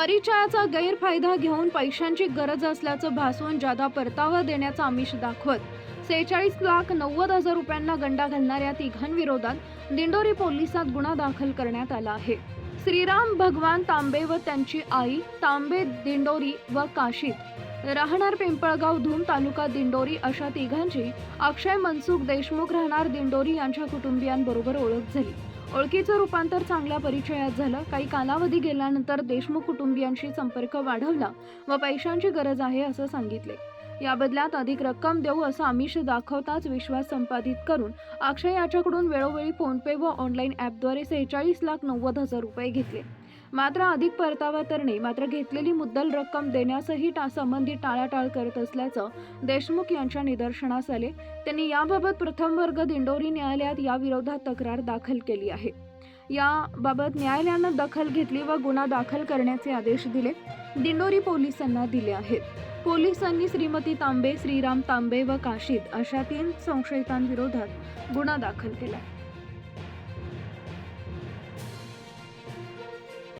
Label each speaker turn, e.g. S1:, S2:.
S1: परिचयाचा गैरफायदा घेऊन पैशांची गरज असल्याचं भासवून जादा परतावा देण्याचा आमिष दाखवत. सेहेचाळीस लाख नव्वद हजार रुपयांना गंडा घालणाऱ्या तिघांविरोधात दिंडोरी पोलिसात गुन्हा दाखल करण्यात आला आहे. श्रीराम भगवान तांबे व त्यांची आई तांबे दिंडोरी व काशीत राहणार पिंपळगाव धूम तालुका दिंडोरी अशा तिघांची अक्षय मनसुख देशमुख राहणार दिंडोरी यांच्या कुटुंबियांबरोबर ओळख झाली. ओळखीचं रूपांतर चांगल्या परिचयात झालं. काही कालावधी गेल्यानंतर देशमुख कुटुंबियांशी संपर्क वाढवला व पैशांची गरज आहे असं सांगितले. या बदल्यात अधिक रक्कम देऊ असं आमिष दाखवताच विश्वास संपादित करून अक्षय याच्याकडून वेळोवेळी फोनपे व ऑनलाईन ॲपद्वारे सेहेचाळीस लाख नव्वद हजार रुपये घेतले. मात्र अधिक परतावा तर नाही मात्र घेतलेली मुद्दल रक्कम देण्यासही टा संबंधित टाळाटाळ करत असल्याचं देशमुख यांच्या निदर्शनास आले. त्यांनी याबाबत प्रथम वर्ग दिंडोरी न्यायालयात याविरोधात तक्रार दाखल केली आहे. याबाबत न्यायालयानं दखल घेतली व गुन्हा दाखल करण्याचे आदेश दिले. दिंडोरी पोलिसांना दिले आहेत. पोलिसांनी श्रीमती तांबे श्रीराम तांबे व काशीद अशा तीन संशयितांविरोधात गुन्हा दाखल केला.